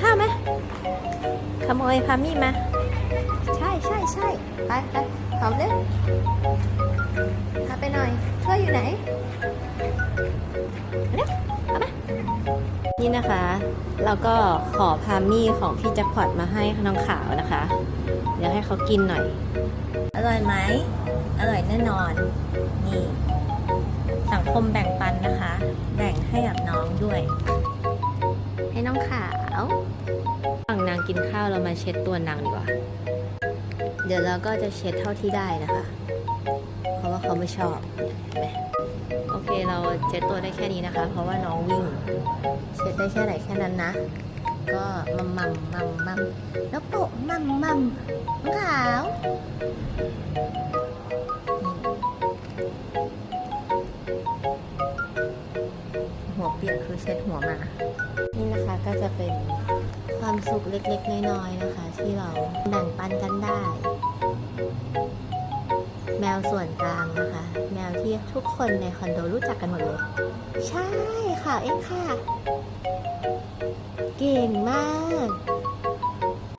ข้าวไหมขโมยพามี่มา ใช่ใช่ใช่ไปไปหอมเลยพาไปหน่อยช่วยอยู่ไหนเอาเนี่ยเอามานี่นะคะ เราก็ขอพามี่ของพี่แจ็คพอตมาให้น้องขาวนะคะ เดี๋ยวให้เขากินหน่อย อร่อยไหม อร่อยแน่นอน นี่ สังคมแบ่งปันนะคะ แบ่งให้กับน้องด้วย ให้น้องขาว ฝั่งนางกินข้าวเรามาเช็ดตัวนางดีกว่า เดี๋ยวเราก็จะเช็ดเท่าที่ได้นะคะ เพราะว่าเขาไม่ชอบโอเคเราเช็ดตัวได้แค่นี้นะคะ เพราะว่าน้องวิ่ง เช็ดได้แค่ไหนแค่นั้นนะ ก็มัมมัมมัมมัมแล้วโปะมัมมัม เซ็ตหัวมา นี่นะคะก็จะเป็นความสุขเล็กๆ น้อยๆนะคะ ที่เราแบ่งปันกันได้ แมวส่วนกลางนะคะ แมวที่ทุกคนในคอนโดรู้จักกันหมดเลย ใช่ค่ะเอ็งค่ะ เก่งมาก